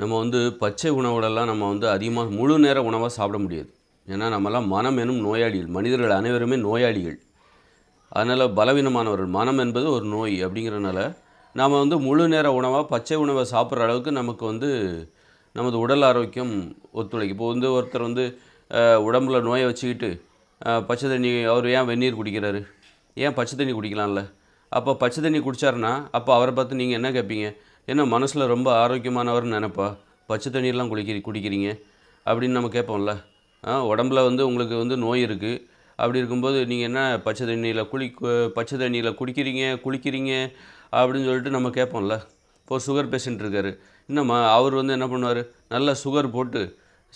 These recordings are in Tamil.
நம்ம வந்து பச்சை உணவுகளெல்லாம் நம்ம வந்து அதிகமாக முழு நேர உணவாக சாப்பிட முடியாது. ஏன்னா நம்மலாம் மனம் எனும் நோயாளிகள். மனிதர்கள் அனைவருமே நோயாளிகள். அதனால் பலவீனமானவர்கள். மனம் என்பது ஒரு நோய் அப்படிங்கிறனால நாம் வந்து முழு நேர உணவாக பச்சை உணவை சாப்பிட்ற அளவுக்கு நமக்கு வந்து நமது உடல் ஆரோக்கியம் ஒத்துழைக்கும். இப்போ வந்து ஒருத்தர் வந்து உடம்புல நோயை வச்சுக்கிட்டு பச்சை தண்ணி அவர் ஏன் வெந்நீர் குடிக்கிறாரு? ஏன் பச்சை தண்ணி குடிக்கலாம்ல? அப்போ பச்சை தண்ணி குடிச்சாருன்னா அப்போ அவரை பார்த்து நீங்கள் என்ன கேட்பீங்க? என்ன மனசில் ரொம்ப ஆரோக்கியமானவர்னு நினைப்பா? பச்சை தண்ணியெல்லாம் குளிக்கிறி குடிக்கிறீங்க? அப்படின்னு நம்ம கேட்போம்ல. உடம்புல வந்து உங்களுக்கு வந்து நோய் இருக்குது அப்படி இருக்கும்போது நீங்கள் என்ன பச்சை தண்ணியில் குளி பச்சை தண்ணியில் குடிக்கிறீங்க குளிக்கிறீங்க? அப்படின்னு சொல்லிட்டு நம்ம கேட்போம்ல. இப்போ சுகர் பேஷண்ட் இருக்கார். இன்னும் அவர் வந்து என்ன பண்ணுவார்? நல்ல சுகர் போட்டு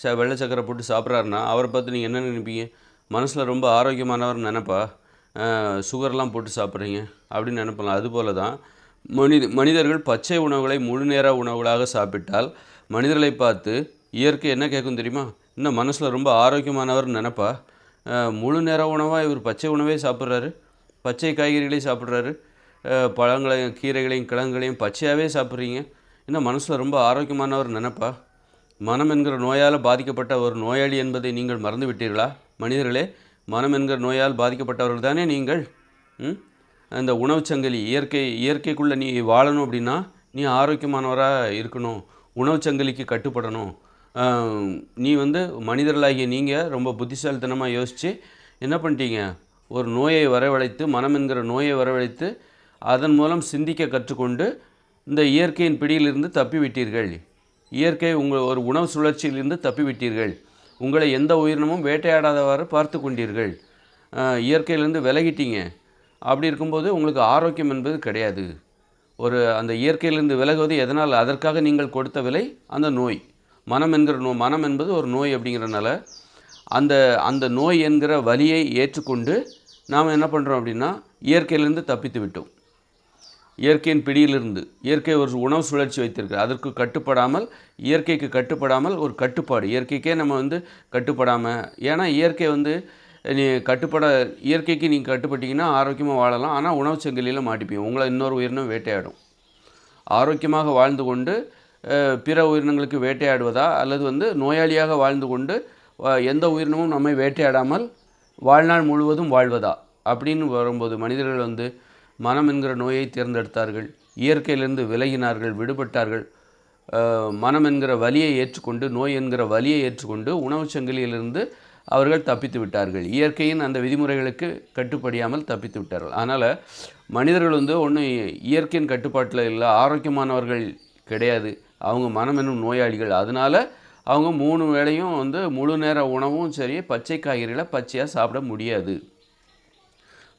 ச வெள்ளை சக்கரை போட்டு சாப்பிட்றாருன்னா அவரை பார்த்து நீங்கள் என்ன நினைப்பீங்க? மனசில் ரொம்ப ஆரோக்கியமானவர் நினைப்பா? சுகர்லாம் போட்டு சாப்பிட்றீங்க. அப்படின்னு நினைப்பலாம் அதுபோல தான் மனித மனிதர்கள் பச்சை உணவுகளை முழு நேர உணவுகளாக சாப்பிட்டால் மனிதர்களை பார்த்து இயற்கை என்ன கேட்கும் தெரியுமா? இன்னும் மனசில் ரொம்ப ஆரோக்கியமானவர் நினப்பா? முழு நேர உணவாக இவர் பச்சை உணவே சாப்பிட்றாரு? பச்சை காய்கறிகளையும் சாப்பிட்றாரு? பழங்களையும் கீரைகளையும் கிழங்குகளையும் பச்சையாகவே சாப்பிட்றீங்க? இன்னும் மனசில் ரொம்ப ஆரோக்கியமானவர் நினப்பா? மனம் என்கிற நோயால் பாதிக்கப்பட்ட ஒரு நோயாளி என்பதை நீங்கள் மறந்து விட்டீர்களா மனிதர்களே மனம் என்கிற நோயால் பாதிக்கப்பட்டவர்கள் தானே நீங்கள்? ம்? அந்த உணவுச் சங்கிலி இயற்கை இயற்கைக்குள்ளே நீ வாழணும் அப்படின்னா நீ ஆரோக்கியமானவராக இருக்கணும். உணவுச் சங்கிலிக்கு கட்டுப்படணும். நீ வந்து மனிதர்களாகிய நீங்கள் ரொம்ப புத்திசாலித்தனமாக யோசித்து என்ன பண்ணிட்டீங்க? ஒரு நோயை வரவழைத்து மனம் என்கிற நோயை வரவழைத்து அதன் மூலம் சிந்திக்க கற்றுக்கொண்டு இந்த இயற்கையின் பிடியிலிருந்து தப்பிவிட்டீர்கள். இயற்கை உங்கள் ஒரு உணவு சுழற்சியிலிருந்து தப்பிவிட்டீர்கள். உங்களை எந்த உயிரினமும் வேட்டையாடாதவாறு பார்த்து கொண்டீர்கள் இயற்கையிலிருந்து விலகிட்டீங்க. அப்படி இருக்கும்போது உங்களுக்கு ஆரோக்கியம் என்பது கிடையாது. ஒரு அந்த இயற்கையிலிருந்து விலகுவது எதனால்? அதற்காக நீங்கள் கொடுத்த விலை அந்த நோய். மனம் என்கிற நோ மனம் என்பது ஒரு நோய் அப்படிங்கிறனால அந்த அந்த நோய் என்கிற வலியை ஏற்றுக்கொண்டு நாம் என்ன பண்ணுறோம் அப்படின்னா இயற்கையிலிருந்து தப்பித்து விட்டோம். இயற்கையின் பிடியிலிருந்து. இயற்கை ஒரு உணவு சுழற்சி வைத்திருக்கு அதற்கு கட்டுப்படாமல் இயற்கைக்கு கட்டுப்படாமல் ஒரு கட்டுப்பாடு. இயற்கைக்கே நம்ம வந்து கட்டுப்படாமல் ஏன்னா இயற்கை வந்து நீ கட்டுப்பட இயற்கைக்கு நீங்கள் கட்டுப்பட்டிங்கன்னா ஆரோக்கியமாக வாழலாம். ஆனால் உணவு சங்கிலியில் மாட்டிப்பீங்க. உங்களை இன்னொரு உயிரினம் வேட்டையாடும். ஆரோக்கியமாக வாழ்ந்து கொண்டு பிற உயிரினங்களுக்கு வேட்டையாடுவதா? அல்லது வந்து நோயாளியாக வாழ்ந்து கொண்டு எந்த உயிரினமும் நம்மை வேட்டையாடாமல் வாழ்நாள் முழுவதும் வாழ்வதா? அப்படின்னு வரும்போது மனிதர்கள் வந்து மனம் என்கிற நோயை தேர்ந்தெடுத்தார்கள். இயற்கையிலிருந்து விலகினார்கள் விடுபட்டார்கள். மனம் என்கிற வலியை ஏற்றுக்கொண்டு நோய் என்கிற வலியை ஏற்றுக்கொண்டு உணவு சங்கிலியிலிருந்து அவர்கள் தப்பித்து விட்டார்கள். இயற்கையின் அந்த விதிமுறைகளுக்கு கட்டுப்படியாமல் தப்பித்து விட்டார்கள். அதனால் மனிதர்கள் வந்து ஒன்றும் இயற்கையின் கட்டுப்பாட்டில் இல்லை ஆரோக்கியமானவர்கள் கிடையாது. அவங்க மனம் என்னும் நோயாளிகள். அதனால் அவங்க மூணு வேளையும் வந்து முழு நேர உணவும் சரி பச்சை காய்கறிகளை பச்சையாக சாப்பிட முடியாது.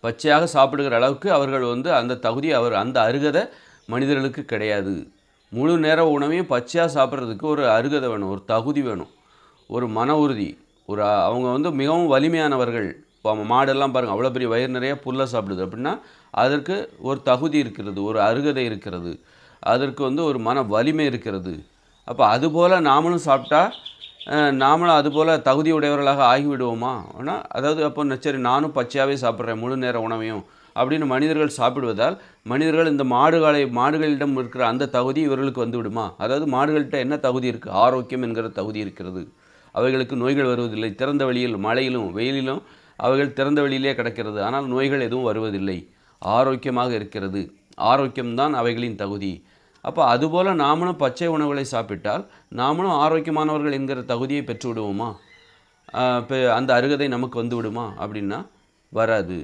பச்சையாக சாப்பிடுகிற அளவுக்கு அவர்கள் வந்து அந்த தகுதி அவர் அந்த அருகதை மனிதர்களுக்கு கிடையாது. முழு நேர உணவையும் பச்சையாக சாப்பிட்றதுக்கு ஒரு அருகதை வேணும் ஒரு தகுதி வேணும். ஒரு மன உறுதி. ஒரு அவங்க வந்து மிகவும் வலிமையானவர்கள். இப்போ அவங்க மாடெல்லாம் பாருங்கள் அவ்வளோ பெரிய வயிறு நிறைய புல்லை சாப்பிடுது. அப்படின்னா அதற்கு ஒரு தகுதி இருக்கிறது ஒரு அருகதை இருக்கிறது. அதற்கு வந்து ஒரு மன வலிமை இருக்கிறது. அப்போ அதுபோல் நாமளும் சாப்பிட்டா நாமளும் அதுபோல் தகுதி உடையவர்களாக ஆகிவிடுவோமா? ஆனால் அதாவது அப்போ சரி நானும் பச்சையாகவே சாப்பிட்றேன் முழு நேர உணவையும். அப்படின்னு மனிதர்கள் சாப்பிடுவதால் மனிதர்கள் இந்த மாடுகளை மாடுகளிடம் இருக்கிற அந்த தகுதி இவர்களுக்கு வந்து விடுமா அதாவது மாடுகள்கிட்ட என்ன தகுதி இருக்குது ஆரோக்கியம் என்கிற தகுதி இருக்கிறது. அவைகளுக்கு நோய்கள் வருவதில்லை. திறந்த வெளியில் மழையிலும் வெயிலிலும் அவைகள் திறந்த வெளியிலே கிடக்கிறது. ஆனால் நோய்கள் எதுவும் வருவதில்லை. ஆரோக்கியமாக இருக்கிறது. ஆரோக்கியம்தான் அவைகளின் தகுதி. அப்போ அதுபோல் நாமளும் பச்சை உணவுகளை சாப்பிட்டால் நாமளும் ஆரோக்கியமானவர்கள் என்கிற தகுதியை பெற்று விடுவோமா இப்போ அந்த அருகதை நமக்கு வந்து விடுமா அப்படின்னா வராது.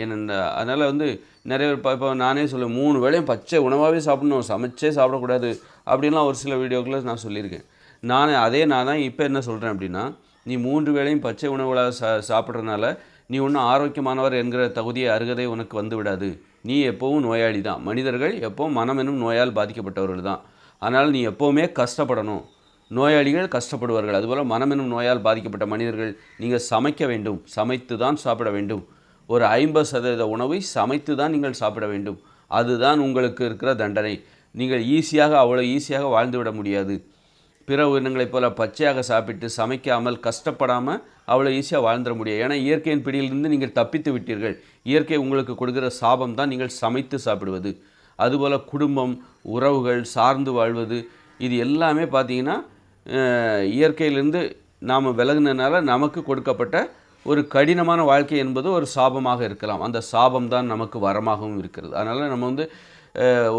ஏனென்றால் அதனால் வந்து நிறைய பேர் இப்போ இப்போ நானே சொல்லுவேன் மூணு வேளையும் பச்சை உணவாகவே சாப்பிடணும். சமைச்சே சாப்பிடக்கூடாது. அப்படின்லாம் ஒரு சில வீடியோக்களில் நான் சொல்லியிருக்கேன். நான் அதே நான் தான் இப்போ என்ன சொல்கிறேன் அப்படின்னா நீ மூன்று வேளையும் பச்சை உணவுகளாக சா சாப்பிட்றதுனால நீ ஒன்றும் ஆரோக்கியமானவர் என்கிற தகுதியை அருகதை உனக்கு வந்து விடாது. நீ எப்போவும் நோயாளி தான் மனிதர்கள் எப்போவும் மனம் நோயால் பாதிக்கப்பட்டவர்கள் தான் அதனால் நீ எப்போவுமே கஷ்டப்படணும். நோயாளிகள் கஷ்டப்படுவார்கள். அதுபோல் மனம் நோயால் பாதிக்கப்பட்ட மனிதர்கள் நீங்கள் சமைக்க வேண்டும். சமைத்து தான் சாப்பிட வேண்டும். ஒரு ஐம்பது சதவீத உணவை சமைத்து தான் நீங்கள் சாப்பிட வேண்டும். அதுதான் உங்களுக்கு இருக்கிற தண்டனை. நீங்கள் ஈஸியாக அவ்வளோ ஈஸியாக வாழ்ந்து விட முடியாது. பிற உயிரினங்களைப் போல பச்சையாக சாப்பிட்டு சமைக்காமல் கஷ்டப்படாமல் அவ்வளோ ஈஸியாக வாழ்ந்துட முடியாது. ஏன்னா இயற்கையின் பிடியிலிருந்து நீங்கள் தப்பித்து விட்டீர்கள். இயற்கை உங்களுக்கு கொடுக்குற சாபம் தான் நீங்கள் சமைத்து சாப்பிடுவது. அதுபோல் குடும்பம் உறவுகள் சார்ந்து வாழ்வது இது எல்லாமே பார்த்தீங்கன்னா இயற்கையிலேருந்து இயற்கையிலிருந்து நாம் விலகுனதுனால நமக்கு கொடுக்கப்பட்ட ஒரு கடினமான வாழ்க்கை என்பது ஒரு சாபமாக இருக்கலாம். அந்த சாபம் தான் நமக்கு வரமாகவும் இருக்கிறது. அதனால் நம்ம வந்து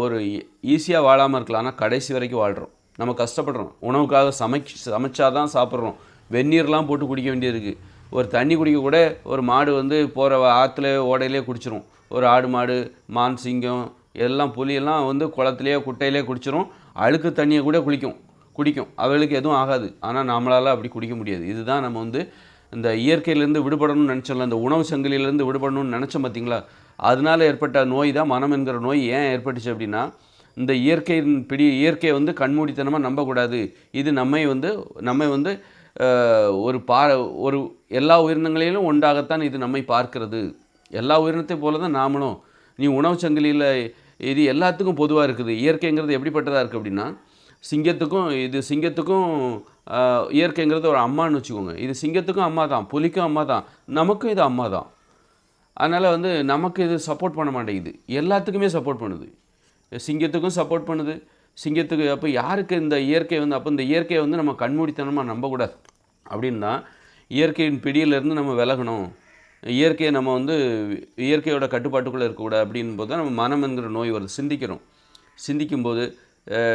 ஒரு ஈஸியாக வாழாமல் இருக்கலாம். ஆனால் கடைசி வரைக்கும் வாழ்கிறோம் நம்ம கஷ்டப்படுறோம். உணவுக்காக சமைச்சு தான் சாப்பிட்றோம். வெந்நீர்லாம் போட்டு குடிக்க வேண்டியது ஒரு தண்ணி குடிக்க கூட ஒரு மாடு வந்து போகிற ஆற்றுல ஓடையிலே குடிச்சிரும். ஒரு ஆடு மாடு மான் சிங்கம் எல்லாம் புலியெல்லாம் வந்து குளத்துலேயே குட்டையிலே குடிச்சிரும். அழுக்கு தண்ணியை கூட குளிக்கும். குடிக்கும். அவளுக்கு எதுவும் ஆகாது. ஆனால் நம்மளால் அப்படி குடிக்க முடியாது. இதுதான் நம்ம வந்து இந்த இயற்கையிலேருந்து விடுபடணும்னு நினச்சோம்ல இந்த உணவு சங்கிலியிலேருந்து விடுபடணும்னு நினச்சோம் பார்த்தீங்களா அதனால ஏற்பட்ட நோய் தான் மனம் என்கிற நோய் ஏன் ஏற்பட்டுச்சு அப்படின்னா இந்த இயற்கையின் பிடி இயற்கையை வந்து கண்மூடித்தனமாக நம்பக்கூடாது. இது நம்மை வந்து நம்மை வந்து ஒரு பா ஒரு எல்லா உயிரினங்களிலும் ஒன்றாகத்தான் இது நம்மை பார்க்கிறது. எல்லா உயிரினத்தை போல தான் நாமளும். நீ உணவு சங்கிலியில் இது எல்லாத்துக்கும் பொதுவாக இருக்குது. இயற்கைங்கிறது எப்படிப்பட்டதாக இருக்குது அப்படின்னா சிங்கத்துக்கும் இது சிங்கத்துக்கும் இயற்கைங்கிறது ஒரு அம்மான்னு வச்சுக்கோங்க. இது சிங்கத்துக்கும் அம்மா தான் புலிக்கும் அம்மா தான் நமக்கும் இது அம்மா தான். அதனால் வந்து நமக்கு இது சப்போர்ட் பண்ண மாட்டேங்குது. எல்லாத்துக்குமே சப்போர்ட் பண்ணுது. சிங்கத்துக்கும் சப்போர்ட் பண்ணுது. சிங்கத்துக்கு அப்போ யாருக்கு இந்த இயற்கை வந்து அப்போ இந்த இயற்கையை வந்து நம்ம கண்மூடித்தனமாக நம்பக்கூடாது. அப்படின்னா இயற்கையின் பிடியிலேருந்து நம்ம விலகணும். இயற்கையை நம்ம வந்து இயற்கையோட கட்டுப்பாட்டுக்குள்ளே இருக்கக்கூடாது அப்படின்போது தான் நம்ம மனம் என்கிற நோய் வருது. சிந்திக்கிறோம். சிந்திக்கும்போது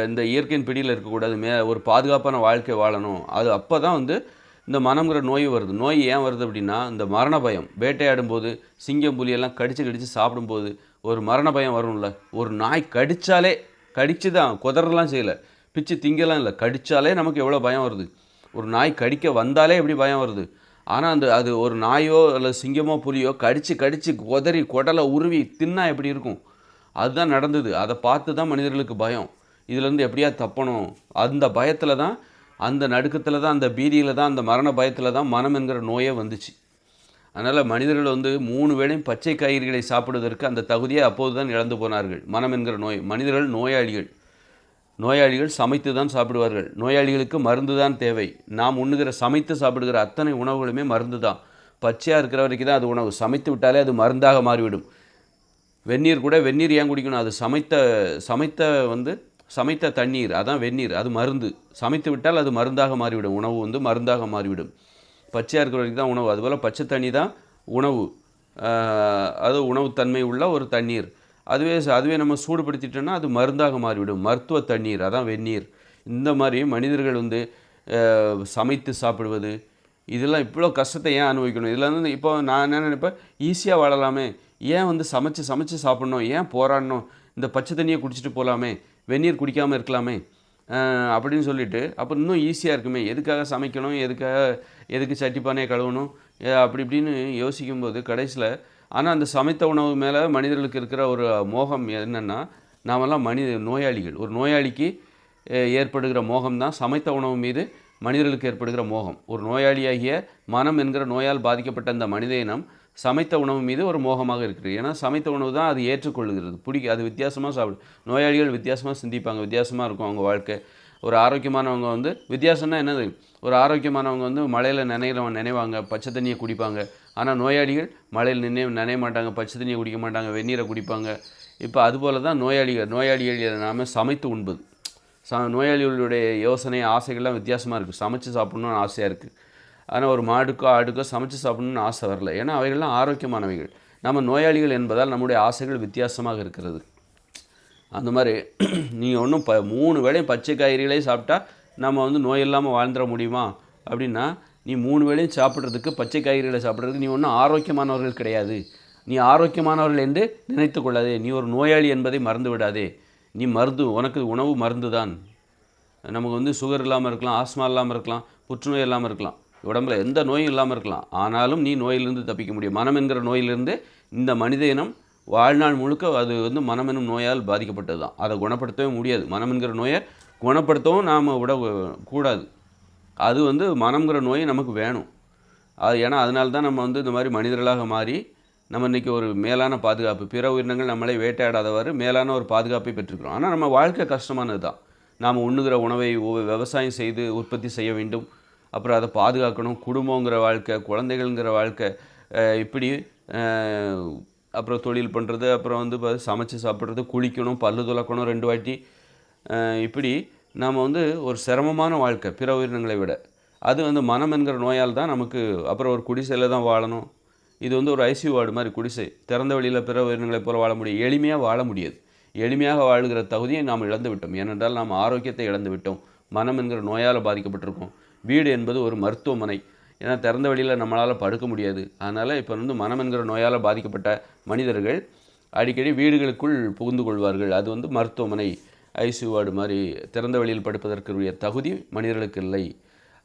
இந்த இயற்கையின் பிடியில் இருக்கக்கூடாது. மே ஒரு பாதுகாப்பான வாழ்க்கை வாழணும். அது அப்போ தான் வந்து இந்த மனம்ங்கிற நோய் வருது. நோய் ஏன் வருது அப்படின்னா இந்த மரண பயம். வேட்டையாடும் போது சிங்கம் புலியெல்லாம் கடித்து கடித்து சாப்பிடும்போது ஒரு மரண பயம் வரும்ல. ஒரு நாய் கடித்தாலே கடிச்சு தான் குதறலாம் செய்யலை. பிச்சு திங்கலாம் இல்லை கடித்தாலே நமக்கு எவ்வளோ பயம் வருது. ஒரு நாய் கடிக்க வந்தாலே எப்படி பயம் வருது? ஆனால் அந்த அது ஒரு நாயோ இல்லை சிங்கமோ புலியோ கடித்து கடித்து குதறி குடலை உருவி தின்னா எப்படி இருக்கும்? அதுதான் நடந்தது. அதை பார்த்து தான் மனிதர்களுக்கு பயம். இதுலேருந்து எப்படியா தப்பணும்? அந்த பயத்தில் தான் அந்த நடுக்கத்தில் தான் அந்த பீதியில் தான் அந்த மரண பயத்தில் தான் மனம் என்கிற நோயே வந்துச்சு. அதனால் மனிதர்கள் வந்து மூணு வேளையும் பச்சை காய்கறிகளை சாப்பிடுவதற்கு அந்த தகுதியை அப்போது தான் இழந்து போனார்கள். மனம் என்கிற நோய். மனிதர்கள் நோயாளிகள். நோயாளிகள் சமைத்து தான் சாப்பிடுவார்கள். நோயாளிகளுக்கு மருந்து தான் தேவை. நாம் உண்ணுகிற சமைத்து சாப்பிடுகிற அத்தனை உணவுகளுமே மருந்து தான் பச்சையாக இருக்கிற வரைக்கும் தான் அது உணவு. சமைத்து விட்டாலே அது மருந்தாக மாறிவிடும். வெந்நீர் கூட வெந்நீர் ஏன் குடிக்கணும்? அது சமைத்த சமைத்த வந்து சமைத்த தண்ணீர். அதான் வெந்நீர். அது மருந்து. சமைத்து விட்டால் அது மருந்தாக மாறிவிடும். உணவு வந்து மருந்தாக மாறிவிடும். பச்சையாக இருக்கிற வரைக்கும் தான் உணவு. அதுபோல் பச்சை தண்ணி தான் உணவு. அது உணவு உணவுத்தன்மை உள்ள ஒரு தண்ணீர். அதுவே அதுவே நம்ம சூடுபடுத்திட்டோம்னா அது மருந்தாக மாறிவிடும். மருத்துவ தண்ணீர் அதான் வெந்நீர். இந்த மாதிரி மனிதர்கள் வந்து சமைத்து சாப்பிடுவது இதெல்லாம் இவ்வளோ கஷ்டத்தை ஏன் அனுபவிக்கணும்? இதில் வந்து இப்போ நான் என்ன நினைப்பேன்? ஈஸியாக வாழலாமே. ஏன் வந்து சமைச்சு சமைச்சு சாப்பிட்ணும்? ஏன் போராடணும்? இந்த பச்சை தண்ணியை குடிச்சிட்டு போகலாமே வெந்நீர் குடிக்காமல் இருக்கலாமே? அப்படின்னு சொல்லிட்டு அப்போ இன்னும் ஈஸியாக இருக்குமே. எதுக்காக சமைக்கணும்? எதுக்காக எதுக்கு சட்டி பானையை கழுவணும்? ஏ, அப்படி இப்படின்னு யோசிக்கும்போது கடைசியில் ஆனால் அந்த சமைத்த உணவு மேலே மனிதர்களுக்கு இருக்கிற ஒரு மோகம் என்னென்னா நாமெல்லாம் மனித நோயாளிகள். ஒரு நோயாளிக்கு ஏற்படுகிற மோகம் தான் சமைத்த உணவு மீது மனிதர்களுக்கு ஏற்படுகிற மோகம். ஒரு நோயாளியாகிய மனம் என்கிற நோயால் பாதிக்கப்பட்ட அந்த மனித இனம் சமைத்த உணவு மீது ஒரு மோகமாக இருக்குது ஏன்னா சமைத்த உணவு தான் அது ஏற்றுக்கொள்கிறது பிடிக்க அது வித்தியாசமாக சாப்பிடு நோயாளிகள் வித்தியாசமாக சிந்திப்பாங்க வித்தியாசமாக இருக்கும் அவங்க வாழ்க்கை. ஒரு ஆரோக்கியமானவங்க வந்து வித்தியாசம்னா என்னது? ஒரு ஆரோக்கியமானவங்க வந்து மழையில் நினைக்கிறவங்க நினைவாங்க பச்சை தண்ணியை குடிப்பாங்க. ஆனால் நோயாளிகள் மழையில் நினை நினைய மாட்டாங்க பச்சை தண்ணியை குடிக்க மாட்டாங்க வெந்நீரை குடிப்பாங்க. இப்போ அதுபோல் தான் நோயாளிகள் நோயாளிகள் நாம சமைத்து உண்பது. ச நோயாளிகளுடைய யோசனை ஆசைகள்லாம் வித்தியாசமாக இருக்குது சமைச்சு சாப்பிட்ணுன்னு ஆசையாக இருக்குது ஆனால் ஒரு மாடுக்கோ ஆடுக்கோ சமைச்சு சாப்பிடணும்னு ஆசை வரல. ஏன்னா அவைகள்லாம் ஆரோக்கியமானவைகள். நம்ம நோயாளிகள் என்பதால் நம்முடைய ஆசைகள் வித்தியாசமாக இருக்கிறது. அந்த மாதிரி நீங்கள் ஒன்றும் ப மூணு வேளையும் பச்சை காய்கறிகளே சாப்பிட்டா நம்ம வந்து நோய் இல்லாமல் வாழ்ந்துட முடியுமா? அப்படின்னா நீ மூணு வேளையும் சாப்பிட்றதுக்கு பச்சை காய்கறிகளை சாப்பிட்றதுக்கு நீ ஒன்றும் ஆரோக்கியமானவர்கள் கிடையாது. நீ ஆரோக்கியமானவர்கள் என்று நினைத்து கொள்ளாதே. நீ ஒரு நோயாளி என்பதை மறந்து விடாதே. நீ மருந்து உனக்கு உணவு மருந்து தான் நமக்கு வந்து சுகர் இல்லாமல் இருக்கலாம் ஆஸ்மா இல்லாமல் இருக்கலாம் புற்றுநோய் இல்லாமல் இருக்கலாம். உடம்புல எந்த நோயும் இல்லாமல் இருக்கலாம். ஆனாலும் நீ நோயிலிருந்து தப்பிக்க முடியும். மனம் என்கிற நோயிலிருந்து இந்த மனித இனம் வாழ்நாள் முழுக்க அது வந்து மனம் எனும் நோயால் பாதிக்கப்பட்டது தான். அதை குணப்படுத்தவே முடியாது. மனம் என்கிற நோயை குணப்படுத்தவும் நாம் விட கூடாது. அது வந்து மனம்ங்கிற நோய் நமக்கு வேணும். அது ஏன்னா அதனால தான் நம்ம வந்து இந்த மாதிரி மனிதர்களாக மாறி நம்ம இன்றைக்கி ஒரு மேலான பாதுகாப்பு பிற உயிரினங்கள் நம்மளை வேட்டையாடாதவாறு மேலான ஒரு பாதுகாப்பை பெற்றுக்கிறோம் ஆனால் நம்ம வாழ்க்கை கஷ்டமானது தான். நாம் உண்ணுகிற உணவை விவசாயம் செய்து உற்பத்தி செய்ய வேண்டும். அப்புறம் அதை பாதுகாக்கணும். குடும்பங்கிற வாழ்க்கை குழந்தைகள்ங்கிற வாழ்க்கை இப்படி அப்புறம் தொழில் பண்ணுறது அப்புறம் வந்து சமைச்சு சாப்பிட்றது குளிக்கணும் பல்லு துலக்கணும் ரெண்டு வாட்டி. இப்படி நாம் வந்து ஒரு சிரமமான வாழ்க்கை பிற உயிரினங்களை விட. அது வந்து மனம் என்கிற நோயால் தான் நமக்கு அப்புறம் ஒரு குடிசையில் தான் வாழணும். இது வந்து ஒரு ஐசியூ வார்டு மாதிரி குடிசை. திறந்த வெளியில் பிற உயிரினங்களைப் போல வாழ முடியும். எளிமையாக வாழ முடியாது. எளிமையாக வாழ்கிற தகுதியை நாம் இழந்து விட்டோம். ஏனென்றால் நாம் ஆரோக்கியத்தை இழந்து விட்டோம். மனம் என்கிற நோயால் பாதிக்கப்பட்டிருக்கோம். வீடு என்பது ஒரு மருத்துவமனை. ஏன்னா திறந்த வெளியில் நம்மளால் படுக்க முடியாது. அதனால் இப்போ வந்து மனம் என்கிற நோயால் பாதிக்கப்பட்ட மனிதர்கள் அடிக்கடி வீடுகளுக்குள் புகுந்து கொள்வார்கள். அது வந்து மருத்துவமனை ஐசியூ வார்டு மாதிரி திறந்த வெளியில் படுப்பதற்குரிய தகுதி மனிதர்களுக்கு இல்லை.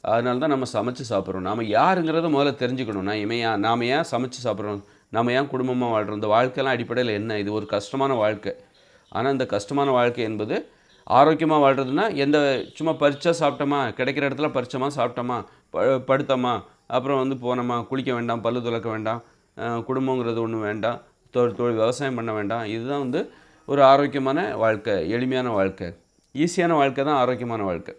அதனால தான் நம்ம சமைச்சு சாப்பிட்றோம். நாம் யாருங்கிறத முதல்ல தெரிஞ்சுக்கணும். நான் இமையா நாம் ஏன் சமைச்சு சாப்பிட்றோம்? நம்ம ஏன் குடும்பமாக வாழ்கிறோம் இந்த வாழ்க்கைலாம் அடிப்படையில் என்ன? இது ஒரு கஷ்டமான வாழ்க்கை. ஆனால் இந்த கஷ்டமான வாழ்க்கை என்பது ஆரோக்கியமாக வாழ்கிறதுனா எந்த சும்மா பறிச்சா சாப்பிட்டோமா கிடைக்கிற இடத்துல பறிச்சோமா சாப்பிட்டோமா ப படுத்தோமா அப்புறம் வந்து போனோமா குளிக்க வேண்டாம் பல்லு துலக்க வேண்டாம் குடும்பங்கிறது ஒன்றும் வேண்டாம் தொழில் தொழில் விவசாயம் பண்ண வேண்டாம் இதுதான் வந்து ஒரு ஆரோக்கியமான வாழ்க்கை எளிமையான வாழ்க்கை. ஈஸியான வாழ்க்கை தான் ஆரோக்கியமான வாழ்க்கை.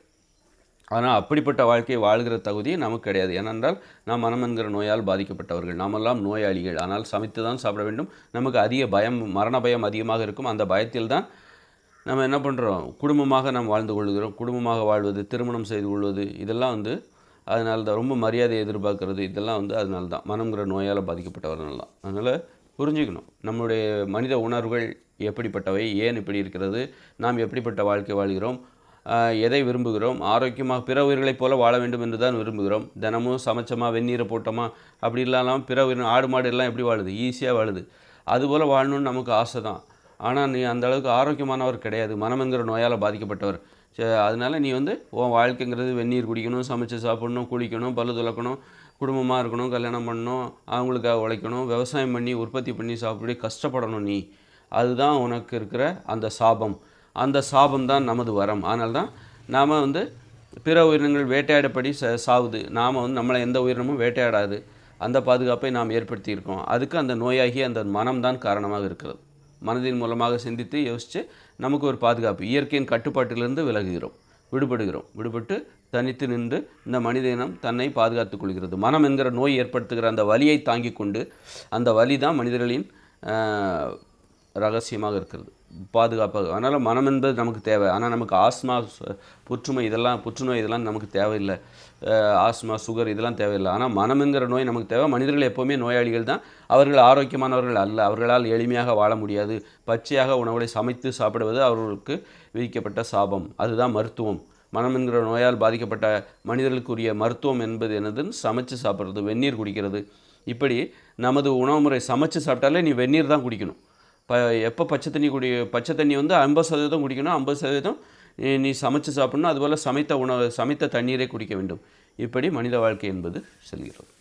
ஆனால் அப்படிப்பட்ட வாழ்க்கையை வாழ்கிற தகுதி நமக்கு கிடையாது. ஏனென்றால் நாம் மனம் என்கிற நோயால் பாதிக்கப்பட்டவர்கள். நாமெல்லாம் நோயாளிகள். ஆனால் சமைத்து தான் சாப்பிட வேண்டும். நமக்கு அதிக பயம் மரண பயம் அதிகமாக இருக்கும். அந்த பயத்தில் தான் நம்ம என்ன பண்ணுறோம் குடும்பமாக நாம் வாழ்ந்து கொள்கிறோம். குடும்பமாக வாழ்வது திருமணம் செய்து கொள்வது இதெல்லாம் வந்து அதனால தான் ரொம்ப மரியாதை எதிர்பார்க்கறது. இதெல்லாம் வந்து அதனால தான். மனம்ங்கிற நோயால் பாதிக்கப்பட்டவர்கள் தான். அதனால் புரிஞ்சுக்கணும். நம்மளுடைய மனித உணர்வுகள் எப்படிப்பட்டவை? ஏன் இப்படி இருக்கிறது? நாம் எப்படிப்பட்ட வாழ்க்கை வாழ்கிறோம்? எதை விரும்புகிறோம்? ஆரோக்கியமாக பிற உயிர்களைப் போல வாழ வேண்டும் என்று தான் விரும்புகிறோம். தினமும் சமைச்சோமா வெந்நீரை போட்டோமா? அப்படி இல்லாமல் பிற உயிர் ஆடு மாடு எல்லாம் எப்படி வாழுது? ஈஸியாக வாழுது. அதுபோல் வாழணும்னு நமக்கு ஆசை தான். ஆனால் நீ அந்த அளவுக்கு ஆரோக்கியமானவர் கிடையாது. மனமென்கிற நோயால் பாதிக்கப்பட்டவர். அதனால் அதனால நீ வந்து உன் வாழ்க்கைங்கிறது வெந்நீர் குடிக்கணும் சமைச்சு சாப்பிடணும் குளிக்கணும் பல்லு துளக்கணும் குடும்பமாக இருக்கணும் கல்யாணம் பண்ணணும் அவங்களுக்காக உழைக்கணும் விவசாயம் பண்ணி உற்பத்தி பண்ணி சாப்பிடி கஷ்டப்படணும் நீ. அதுதான் உனக்கு இருக்கிற அந்த சாபம். அந்த சாபம் தான் நமது வரம். அதனால தான் நாம் வந்து பிற உயிரினங்கள் வேட்டையாடப்படி ச சாவுது. நாம் வந்து நம்மளை எந்த உயிரினமும் வேட்டையாடாது. அந்த பாதுகாப்பை நாம் ஏற்படுத்தியிருக்கோம். அதுக்கு அந்த நோயாகி அந்த மனம்தான் காரணமாக இருக்கிறது. மனதின் மூலமாக சிந்தித்து யோசித்து நமக்கு ஒரு பாதுகாப்பு இயற்கையின் கட்டுப்பாட்டிலிருந்து விலகுகிறோம். விடுபடுகிறோம். விடுபட்டு தனித்து நின்று இந்த மனித இனம் தன்னை பாதுகாத்துக் கொள்கிறது. மனம் என்கிற நோய் ஏற்படுத்துகிற அந்த வலியை தாங்கிக் கொண்டு அந்த வலி தான் மனிதர்களின் ரகசியமாக இருக்கிறது. பாதுகாப்பாக அதனால் மனம் என்பது நமக்கு தேவை. ஆனால் நமக்கு ஆஸ்மா புற்றுமை இதெல்லாம் புற்றுநோய் இதெல்லாம் நமக்கு தேவையில்லை. ஆஸ்மா சுகர் இதெல்லாம் தேவையில்லை. ஆனால் மனம்ங்கிற நோய் நமக்கு தேவை. மனிதர்கள் எப்போவுமே நோயாளிகள் தான். அவர்கள் ஆரோக்கியமானவர்கள் அல்ல. அவர்களால் எளிமையாக வாழ முடியாது. பச்சையாக உணவுகளை சமைத்து சாப்பிடுவது அவர்களுக்கு விதிக்கப்பட்ட சாபம். அதுதான் மருத்துவம். மனம் என்கிற நோயால் பாதிக்கப்பட்ட மனிதர்களுக்குரிய மருத்துவம் என்பது என்னதுன்னு சமைச்சு சாப்பிட்றது வெந்நீர் குடிக்கிறது. இப்படி நமது உணவு முறை சமைச்சு சாப்பிட்டாலே நீ வெந்நீர் தான் குடிக்கணும். ப எப்போ பச்சை தண்ணி குடி பச்சை தண்ணி வந்து ஐம்பது சதவீதம் குடிக்கணும் ஐம்பது சதவீதம் நீ நீ சமைச்சு சாப்பிடணும். அதுபோல் சமைத்த உணவு சமைத்த தண்ணீரை குடிக்க வேண்டும். இப்படி மனித வாழ்க்கை என்பது செல்கிறது.